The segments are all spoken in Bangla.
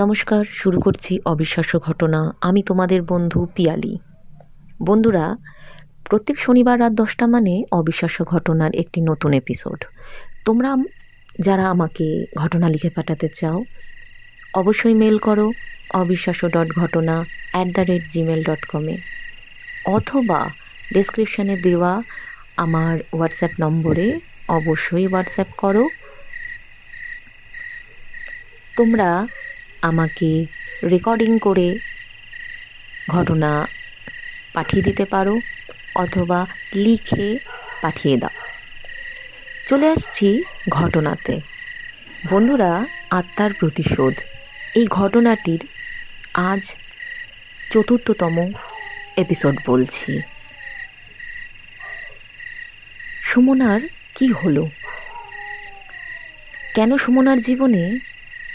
নমস্কার, শুরু করছি অবিশ্বাস্য ঘটনা। আমি তোমাদের বন্ধু পিয়ালি। বন্ধুরা, প্রত্যেক শনিবার রাত দশটা মানে অবিশ্বাস্য ঘটনার একটি নতুন এপিসোড তোমরা যারা আমাকে ঘটনা লিখে পাঠাতে চাও, অবশ্যই মেল করো অবিশ্বাস্য ডট ঘটনা at the rate Gmail dot কমে অথবা ডেসক্রিপশানে দেওয়া আমার হোয়াটসঅ্যাপ নম্বরে অবশ্যই হোয়াটসঅ্যাপ করো। তোমরা আমাকে রেকর্ডিং করে ঘটনা পাঠিয়ে দিতে পারো অথবা লিখে পাঠিয়ে দাও। চলে আসছি ঘটনাতে। বন্ধুরা, আত্মার প্রতিশোধ। এই ঘটনাটির আজ চতুর্থতম এপিসোড বলছি। সুমনার কি হলো? কেন সুমনার জীবনে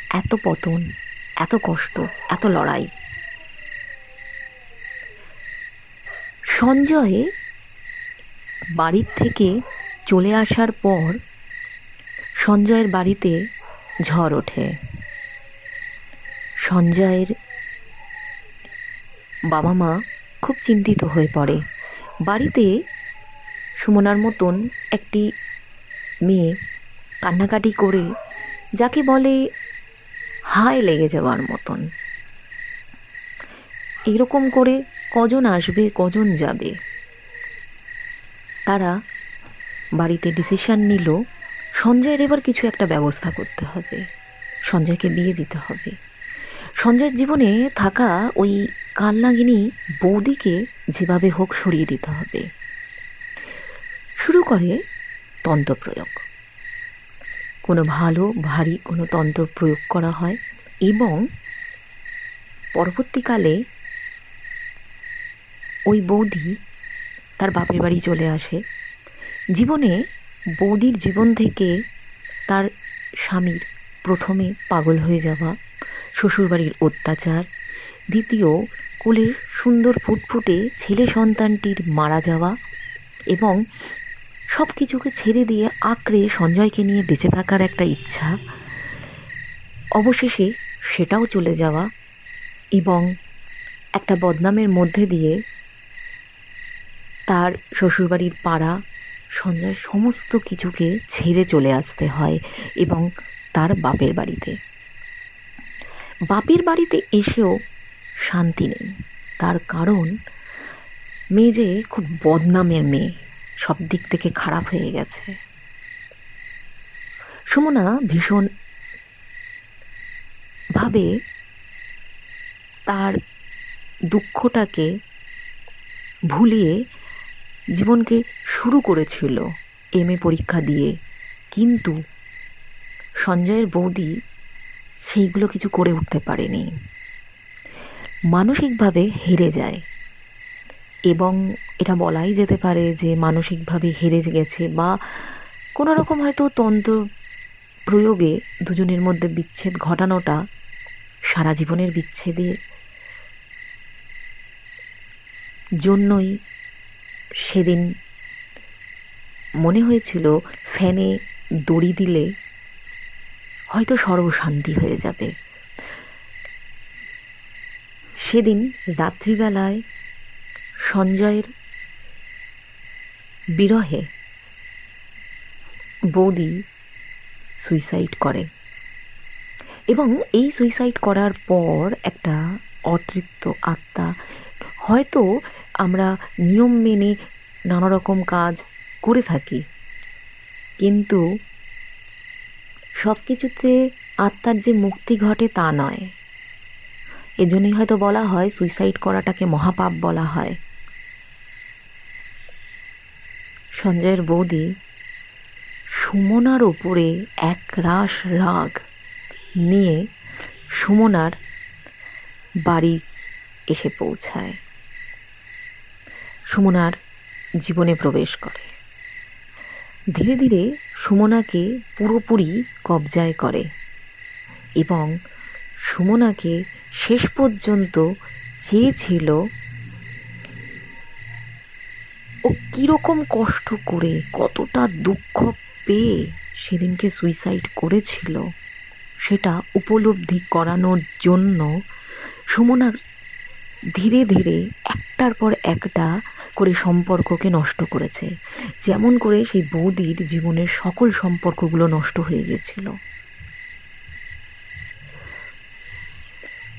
এত পতন? এত কষ্ট, এত লড়াই। সঞ্জয় বাড়ির থেকে চলে আসার পর সঞ্জয়ের বাড়িতে ঝড় ওঠে। সঞ্জয়ের বাবা মা খুব চিন্তিত হয়ে পড়ে। বাড়িতে সুমনার মতন একটি মেয়ে কান্নাকাটি করে, যাকে বলে হায় লেগে যাওয়ার মতন। এরকম করে কজন আসবে, কজন যাবে? তারা বাড়িতে ডিসিশন নিল, সঞ্জয়ের এবার কিছু একটা ব্যবস্থা করতে হবে। সঞ্জয়কে বিয়ে দিতে হবে। সঞ্জয়ের জীবনে থাকা ওই কালনাগিনী বৌদিকে যেভাবে হোক সরিয়ে দিতে হবে। শুরু করে তন্ত্র প্রয়োগ কোনো ভালো, ভারী কোনো তন্ত্র প্রয়োগ করা হয় এবং পরবর্তীকালে ওই বৌদি তার বাপের বাড়ি চলে আসে। জীবনে বৌদির জীবন থেকে তার স্বামীর প্রথমে পাগল হয়ে যাওয়া, শ্বশুরবাড়ির অত্যাচার, দ্বিতীয় কোলের সুন্দর ফুটফুটে ছেলে সন্তানটির মারা যাওয়া এবং সব কিছুকে ছেড়ে দিয়ে আঁকড়ে সঞ্জয়কে নিয়ে বেঁচে থাকার একটা ইচ্ছা। অবশেষে সেটাও চলে যাওয়া এবং একটা বদনামের মধ্যে দিয়ে তার শ্বশুরবাড়ির পাড়া সঞ্জয় সমস্ত কিছুকে ছেড়ে চলে আসতে হয় এবং তার বাপের বাড়িতে। বাপের বাড়িতে এসেও শান্তি নেই। তার কারণ, মেয়ে যে খুব বদনামের মেয়ে। সব দিক থেকে খারাপ হয়ে গেছে। সুমনা ভীষণ ভাবে তার দুঃখটাকে ভুলিয়ে জীবনকে শুরু করেছিল এম এ পরীক্ষা দিয়ে। কিন্তু সঞ্জয়ের বৌদি সেইগুলো কিছু করে উঠতে পারেনি। মানসিকভাবে হেরে যায়। এবং এটা বলাই যেতে পারে যে মানসিকভাবে হেরে গেছে বা কোনো রকম হয়তো তন্ত্র প্রয়োগে দুজনের মধ্যে বিচ্ছেদ ঘটানোটা সারা জীবনের বিচ্ছেদের জন্যই সেদিন মনে হয়েছিল ফ্যানে দড়ি দিলে হয়তো সর্বশান্তি হয়ে যাবে। সেদিন রাত্রিবেলায় সঞ্জয়ের বিরহে বৌদি সুইসাইড করে। এবং এই সুইসাইড করার পর একটা অতৃপ্ত আত্মা। হয়তো আমরা নিয়ম মেনে নানা রকম কাজ করে থাকি। কিন্তু সব কিছুতে আত্মার যে মুক্তি ঘটে তা নয়। এজন্যই হয়তো বলা হয় সুইসাইড করাটাকে মহাপাপ বলা হয়। সঞ্জয়ের বৌদি সুমনার ওপরে এক রাস রাগ নিয়ে সুমনার বাড়ি এসে পৌঁছায়। সুমনার জীবনে প্রবেশ করে। ধীরে ধীরে সুমনাকে পুরোপুরি কবজায় করে এবং সুমনাকে শেষ পর্যন্ত চেয়েছিল ও কীরকম কষ্ট করে, কতটা দুঃখ পেয়ে সেদিনকে সুইসাইড করেছিল, সেটা উপলব্ধি করানোর জন্য সুমনা ধীরে ধীরে একটার পর একটা করে সম্পর্ককে নষ্ট করেছে। যেমন করে সেই বৌদির জীবনের সকল সম্পর্কগুলো নষ্ট হয়ে গেছিল।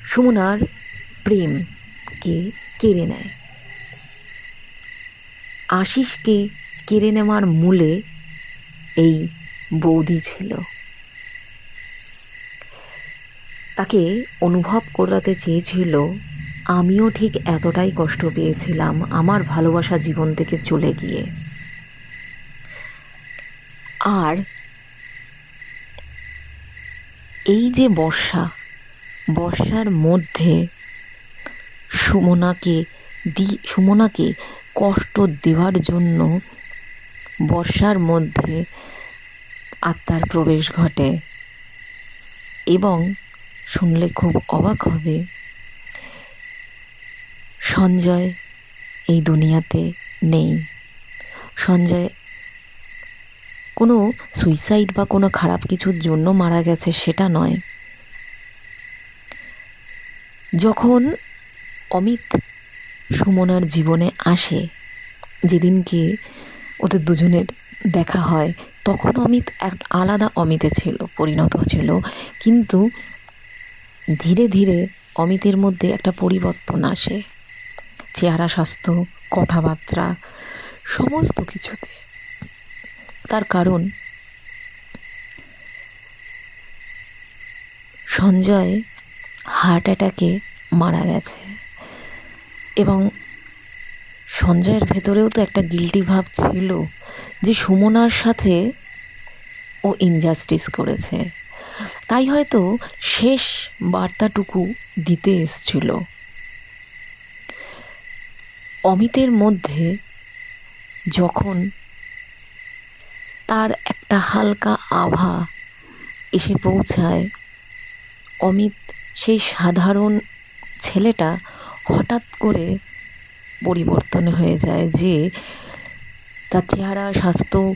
সুমনার প্রেমকে কেড়ে নেয়? আশিসকে কেড়ে নেওয়ার মূলে এই বৌদি ছিল। তাকে অনুভব করাতে চেয়েছিল, আমিও ঠিক এতটাই কষ্ট পেয়েছিলাম আমার ভালোবাসা জীবন থেকে চলে গিয়ে। আর এই যে বর্ষা, বর্ষার মধ্যে সুমনাকে দি, সুমনাকে কষ্ট দেওয়ার জন্য বর্ষার মধ্যে আত্মার প্রবেশ ঘটে। এবং শুনলে খুব অবাক হবে, সঞ্জয় এই দুনিয়াতে নেই। সঞ্জয় কোনো সুইসাইড বা কোনো খারাপ কিছুর জন্য মারা গেছে সেটা নয়। যখন অমিত সুমনার জীবনে আসে। যেদিনকে ওদের দুজনের দেখা হয়, তখন অমিত এক আলাদা অমিতে ছিল, পরিণত ছিল। কিন্তু ধীরে ধীরে অমিতের মধ্যে একটা পরিবর্তন আসে। চেহারা, স্বাস্থ্য, কথাবার্তা, সমস্ত কিছুতে। তার কারণ সঞ্জয় হার্ট অ্যাটাকে মারা গেছে। সঞ্জয়ের ভেতরেও তো একটা গিল্টি ভাব ছিল যে সুমনার সাথে ও ইনজাস্টিস করেছে। তাই হয়তো শেষ বার্তাটুকু দিতে এসছিল। অমিতের মধ্যে যখন তার একটা হালকা আভা এসে পৌঁছায়, অমিত সেই সাধারণ ছেলেটা হঠাৎ করে পরিবর্তন হয়ে যায় যে তার চেহারা, স্বাস্থ্য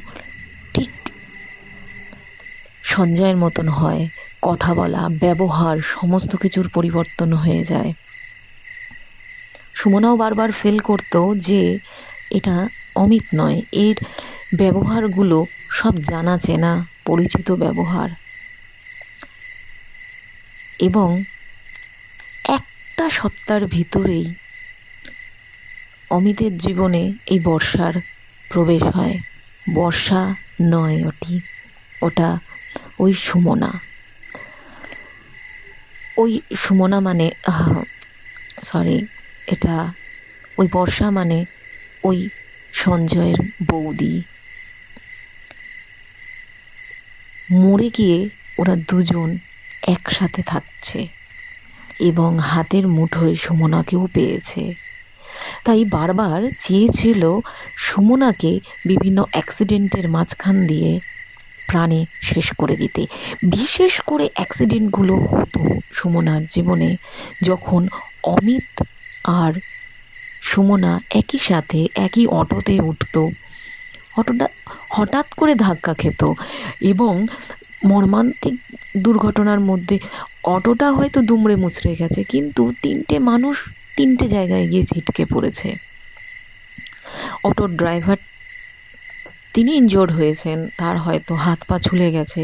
ঠিক সঞ্জয়ের মতন হয়। কথা বলা, ব্যবহার, সমস্ত কিছুর পরিবর্তন হয়ে যায়। সুমনাও বারবার ফিল করতো যে এটা অমিত নয়। এর ব্যবহারগুলো সব জানা চেনা পরিচিত ব্যবহার। এবং সপ্তাহের ভিতরেই অমিতের জীবনে এই বর্ষার প্রবেশ হয়। বর্ষা নয় ওটি ওটা ওই সুমনা। ওই সুমনা মানে সরি এটা ওই বর্ষা মানে ওই সঞ্জয়ের বৌদি। মরে গিয়ে ওরা দুজন একসাথে থাকছে। এবং হাতের মুঠোয় সুমনাকেও পেয়েছে। তাই বারবার চেয়েছিল সুমনাকে বিভিন্ন অ্যাক্সিডেন্টের মাঝখান দিয়ে প্রাণে শেষ করে দিতে। বিশেষ করে অ্যাক্সিডেন্টগুলো হতো সুমনার জীবনে, যখন অমিত আর সুমনা একই সাথে একই অটোতে উঠত। অটোটা হঠাৎ করে ধাক্কা খেত এবং মর্মান্তিক দুর্ঘটনার মধ্যে অটোটা হয়তো দুমড়ে মুচড়ে গেছে, কিন্তু তিনটে মানুষ তিনটে জায়গায় গিয়ে ছিটকে পড়েছে। অটোর ড্রাইভার, তিনি ইনজোর্ড হয়েছেন, তার হয়তো হাত পা ছুলে গেছে।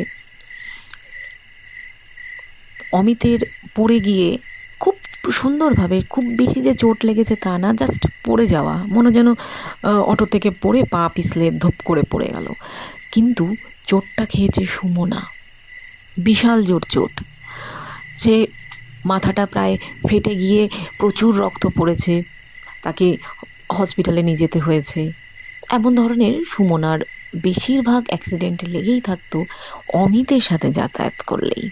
অমিতের পড়ে গিয়ে খুব সুন্দরভাবে, খুব বেশি যে চোট লেগেছে তা না জাস্ট পড়ে যাওয়া। মনে যেন অটো থেকে পড়ে পা পিছলে ধপ করে পড়ে গেল। কিন্তু চোটটা খেয়েছে সুমনা। বিশাল জোর চোট। সে মাথাটা প্রায় ফেটে গিয়ে প্রচুর রক্ত পড়েছে। তাকে হসপিটালে নিয়ে যেতে হয়েছে। এমন ধরনের সুমনার বেশিরভাগ অ্যাক্সিডেন্ট লেগেই থাকতো অমিতের সাথে যাতায়াত করলেই।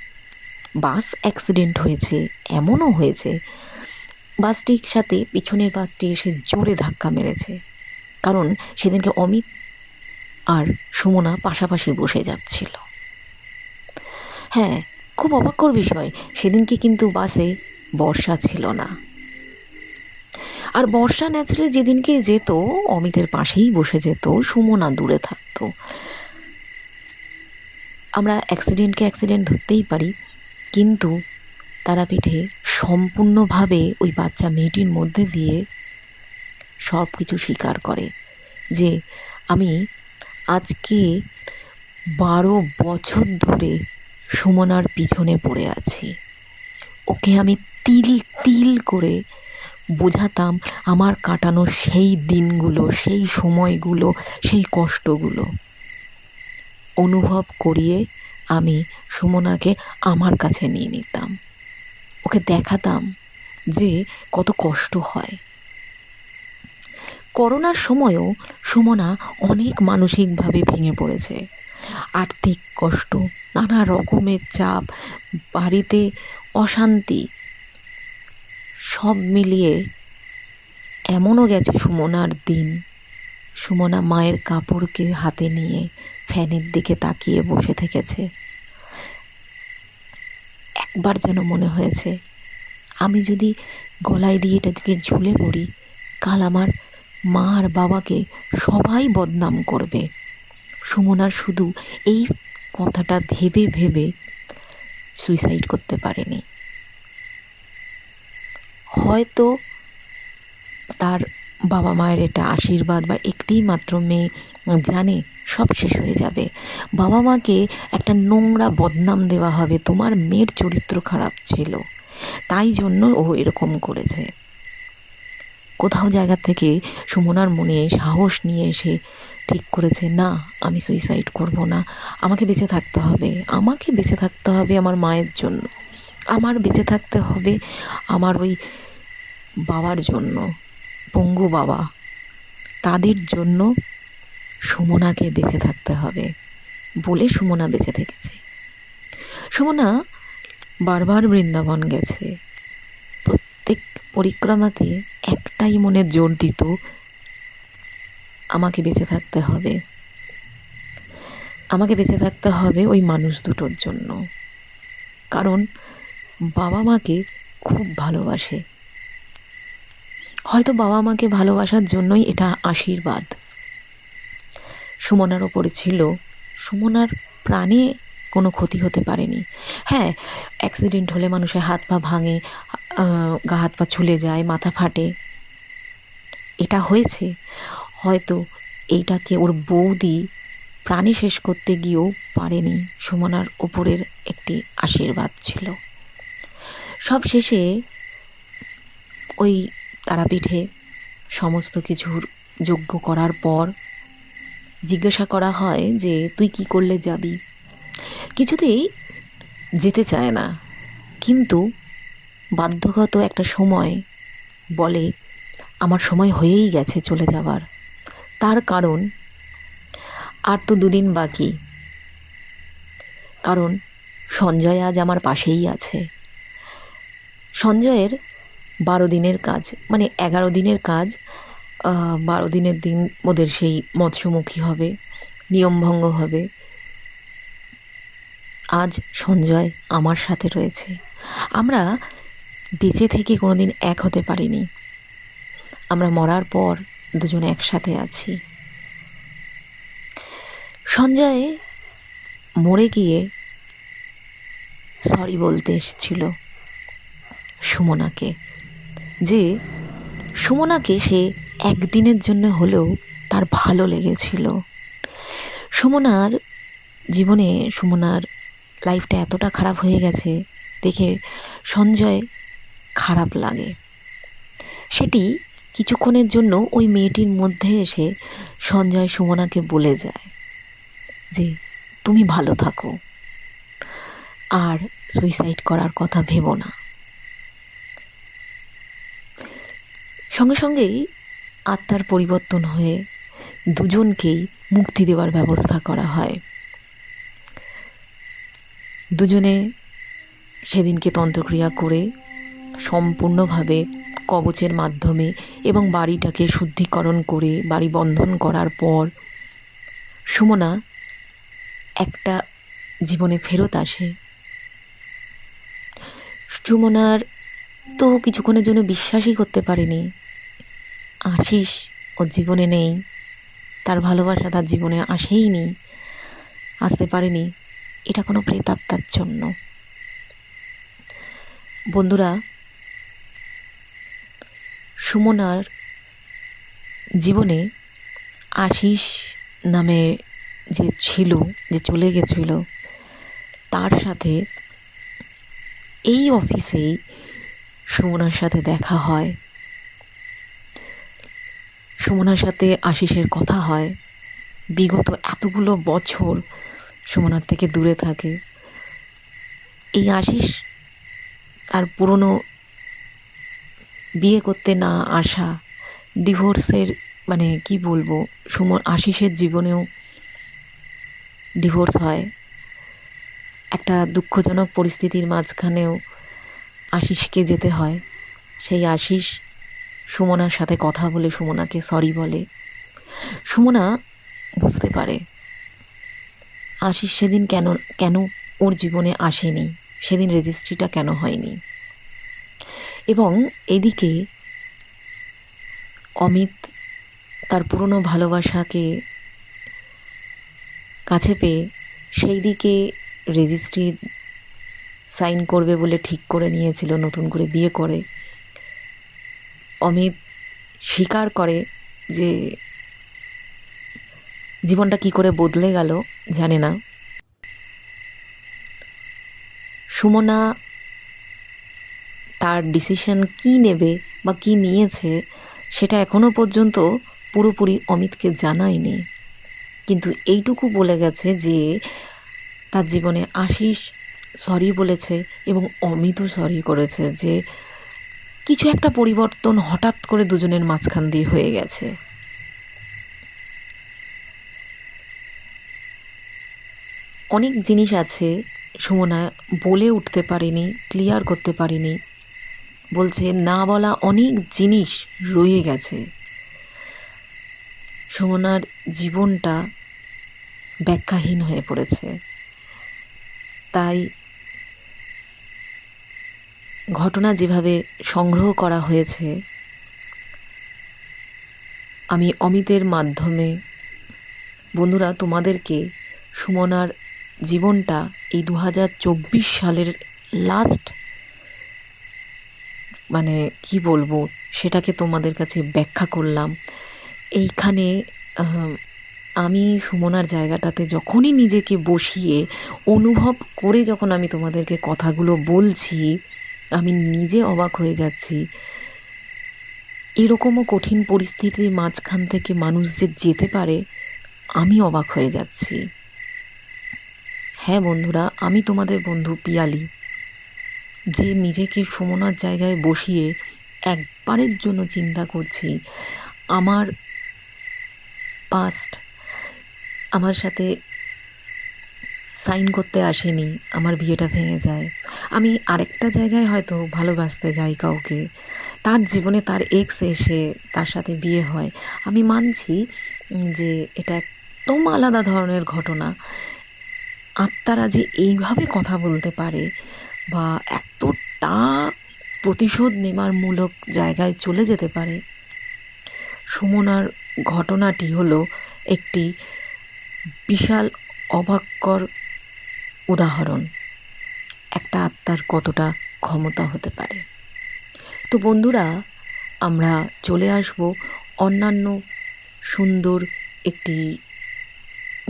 বাস অ্যাক্সিডেন্ট হয়েছে, এমনও হয়েছে। বাসটির সাথে পিছনের বাসটি এসে জোরে ধাক্কা মেরেছে। কারণ সেদিনকে অমিত আর সুমনা পাশাপাশি বসে যাচ্ছিল। হ্যাঁ খুব অবাক্যর বিষয়, সেদিনকে কিন্তু বাসে বর্ষা ছিল না। আর বর্ষা ন্যাচারালি যেদিনকে যেত, অমিতের পাশেই বসে যেত, সুমনা দূরে থাকতো। আমরা অ্যাক্সিডেন্টকে অ্যাক্সিডেন্ট ধরতেই পারি, কিন্তু তারাপীঠে সম্পূর্ণভাবে ওই বাচ্চা মেয়েটির মধ্যে দিয়ে সব কিছু স্বীকার করে যে আমি আজকে বারো বছর ধরে সুমনার পিছনে পড়ে আছি। ওকে আমি তিল তিল করে বোঝাতাম আমার কাটানো সেই দিনগুলো, সেই সময়গুলো, সেই কষ্টগুলো। অনুভব করিয়ে আমি সুমনাকে আমার কাছে নিয়ে নিতাম। ওকে দেখাতাম যে কত কষ্ট হয়। করোনার সময়ও সুমনা অনেক মানসিকভাবে ভেঙে পড়েছে। আর্থিক কষ্ট, নানা রকমের চাপ, বাড়িতে অশান্তি, সব মিলিয়ে এমনও গেছে সুমনার দিন। সুমনা মায়ের কাপড়কে হাতে নিয়ে ফ্যানের দিকে তাকিয়ে বসে থেকেছে। একবার যেন মনে হয়েছে, আমি যদি গলায় দিয়ে এটা দিকে ঝুলে পড়ি, কাল আমার মা আর বাবাকে সবাই বদনাম করবে। সুমনার শুধু এই কথাটা ভেবে ভেবে সুইসাইড করতে পারেনি। হয়তো তার বাবা মায়ের এটা আশীর্বাদ বা একটিই মাত্র মেয়ে জানে সব শেষ হয়ে যাবে। বাবা মাকে একটা নোংরা বদনাম দেওয়া হবে, তোমার মেয়ের চরিত্র খারাপ ছিল। তাই জন্য ও এরকম করেছে। কোথাও জায়গা থেকে সুমনার মনে সাহস নিয়ে এসে ঠিক করেছে, না, আমি সুইসাইড করব না। আমাকে বেঁচে থাকতে হবে। আমাকে বেঁচে থাকতে হবে আমার মায়ের জন্য। আমার বেঁচে থাকতে হবে আমার ওই বাবার জন্য, পঙ্গু বাবা। তাদের জন্য সুমনাকে বেঁচে থাকতে হবে বলে সুমনা বেঁচে থেকেছে। সুমনা বারবার বৃন্দাবন গেছে। প্রত্যেক পরিক্রমাতে একটাই মনে জোর দিত, আমাকে বেঁচে থাকতে হবে। আমাকে বেঁচে থাকতে হবে ওই মানুষ দুটোর জন্য। কারণ বাবা মাকে খুব ভালোবাসে। হয়তো বাবা মাকে ভালোবাসার জন্যই এটা আশীর্বাদ। সুমনার ওপরে ছিল। সুমনার প্রাণে কোনো ক্ষতি হতে পারেনি। হ্যাঁ অ্যাক্সিডেন্ট হলে মানুষের হাত পা ভাঙে গা হাত পা ছুলে যায়, মাথা ফাটে। এটা হয়েছে। হয়তো এইটাকে ওর বৌদি প্রাণে শেষ করতে গিয়েও পারেনি। সুমনার ওপরের একটি আশীর্বাদ ছিল। সব শেষে ওই তারাপীঠে সমস্ত কিছুর যোগ্য করার পর জিজ্ঞাসা করা হয় যে, তুই কি করলে যাবি? কিছুতেই যেতে চায় না। কিন্তু বাধ্যগত একটা সময় বলে, আমার সময় হয়েই গেছে চলে যাবার তার কারণ আর তো দুদিন বাকি। কারণ সঞ্জয় আজ আমার পাশেই আছে। সঞ্জয়ের বারো দিনের কাজ মানে এগারো দিনের কাজ বারো দিনের দিন ওদের সেই মৎস্যমুখী হবে, নিয়মভঙ্গ হবে। আজ সঞ্জয় আমার সাথে রয়েছে। আমরা বেঁচে থেকে কোনো দিন এক হতে পারিনি। আমরা মরার পর দুজন একসাথে আছি। সঞ্জয় মরে গিয়ে সরি বলতে এসেছিল সুমনাকে, যে সুমনাকে সে একদিনের জন্য হলেও তার ভালো লেগেছিল। সুমনার জীবনে সুমনার লাইফটা এতটা খারাপ হয়ে গেছে, দেখে সঞ্জয় খারাপ লাগে। সেটি কিছুক্ষণের জন্য ওই মেয়েটির মধ্যে এসে সঞ্জয় সুমনাকে বলে যায় যে, তুমি ভালো থাকো। আর সুইসাইড করার কথা ভেবো না। সঙ্গে সঙ্গেই আত্মার পরিবর্তন হয়ে দুজনকেই মুক্তি দেওয়ার ব্যবস্থা করা হয়। দুজনে সেদিনকে তন্ত্রক্রিয়া করে সম্পূর্ণভাবে কবচের মাধ্যমে এবং বাড়িটাকে শুদ্ধিকরণ করে বাড়ি বন্ধন করার পর সুমনা একটা জীবনে ফেরত আসে। সুমনার তো কিছুক্ষণের জন্য বিশ্বাসই করতে পারেনি। আশিস ও জীবনে নেই, তার ভালোবাসা তার জীবনে আসেই নি আসতে পারেনি, এটা কোনো প্রেতাত্মার জন্য। বন্ধুরা সুমনার জীবনে আশিস নামে যে ছিল, যে চলে গেছিল, তার সাথে এই অফিসেই সুমনার সাথে দেখা হয়। সুমনার সাথে আশিসের কথা হয়। বিগত এতগুলো বছর সুমনার থেকে দূরে থাকে। এই আশিস তার পুরনো বিয়ে করতে না আসা, ডিভোর্সের মানে কি বলব, সুমন আশিসের জীবনেও ডিভোর্স হয়। একটা দুঃখজনক পরিস্থিতির মাঝখানেও আশিসকে যেতে হয়। সেই আশিস সুমনার সাথে কথা বলে সুমনাকে সরি বলে। সুমনা বুঝতে পারে, আশিস সেদিন কেন কেন ওর জীবনে আসেনি? সেদিন রেজিস্ট্রিটা কেন হয়নি? এবং এদিকে অমিত তার পুরনো ভালোবাসাকে কাছে পেয়ে সেই দিকে রেজিস্ট্রি সাইন করবে বলে ঠিক করে নিয়েছিল, নতুন করে বিয়ে করে। অমিত স্বীকার করে যে জীবনটা কি করে বদলে গেল, জানে না। সুমনা তার ডিসিশন কি নেবে বা কি নিয়েছে, সেটা এখনও পর্যন্ত পুরোপুরি অমিতকে জানায়নি। কিন্তু এইটুকু বলে গেছে যে, তার জীবনে আশিস সরি বলেছে এবং অমিতও সরি করেছে যে, কিছু একটা পরিবর্তন হঠাৎ করে দুজনের মাঝখান দিয়ে হয়ে গেছে। অনেক জিনিস আছে, সুমনা বলে উঠতে পারেনি ক্লিয়ার করতে পারেনি বলছে, না বলা অনেক জিনিস রয়ে গেছে। সুমনার জীবনটা ব্যাখ্যাহীন হয়ে পড়েছে। তাই ঘটনা যেভাবে সংগ্রহ করা হয়েছে, আমি অমিতের মাধ্যমে, বন্ধুরা, তোমাদেরকে সুমনার জীবনটা এই দু হাজার চব্বিশ সালের লাস্ট মানে কি বলব, সেটাকে তোমাদের কাছে ব্যাখ্যা করলাম। এইখানে আমি সুমনার জায়গাটাতে যখনই নিজেকে বসিয়ে অনুভব করে যখন আমি তোমাদেরকে কথাগুলো বলছি, আমি নিজে অবাক হয়ে যাচ্ছি। এরকমও কঠিন পরিস্থিতির মাঝখান থেকে মানুষ যে যেতে পারে, আমি অবাক হয়ে যাচ্ছি। হ্যাঁ বন্ধুরা, আমি তোমাদের বন্ধু পিয়ালি। যে নিজেকে সুমনার জায়গায় বসিয়ে একবারের জন্য চিন্তা করছি। আমার পাস্ট আমার সাথে সাইন করতে আসেনি, আমার বিয়েটা ভেঙে যায়। আমি আরেকটা জায়গায় হয়তো ভালোবাসতে যাই কাউকে। তার জীবনে তার এক্স এসে তার সাথে বিয়ে হয়। আমি মানছি যে এটা একদম আলাদা ধরনের ঘটনা। আত্মারা যে এইভাবে কথা বলতে পারে বা এতটা প্রতিশোধ নেবার মূলক জায়গায় চলে যেতে পারে। সুমনার ঘটনাটি হলো একটি বিশাল অবাক্যর উদাহরণ। একটা আত্মার কতটা ক্ষমতা হতে পারে। তো বন্ধুরা, আমরা চলে আসব অন্যান্য সুন্দর একটি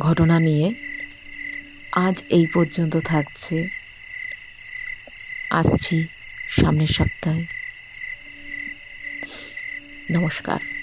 ঘটনা নিয়ে। আজ এই পর্যন্ত থাকছে। আসছি সামনের সপ্তাহে। নমস্কার।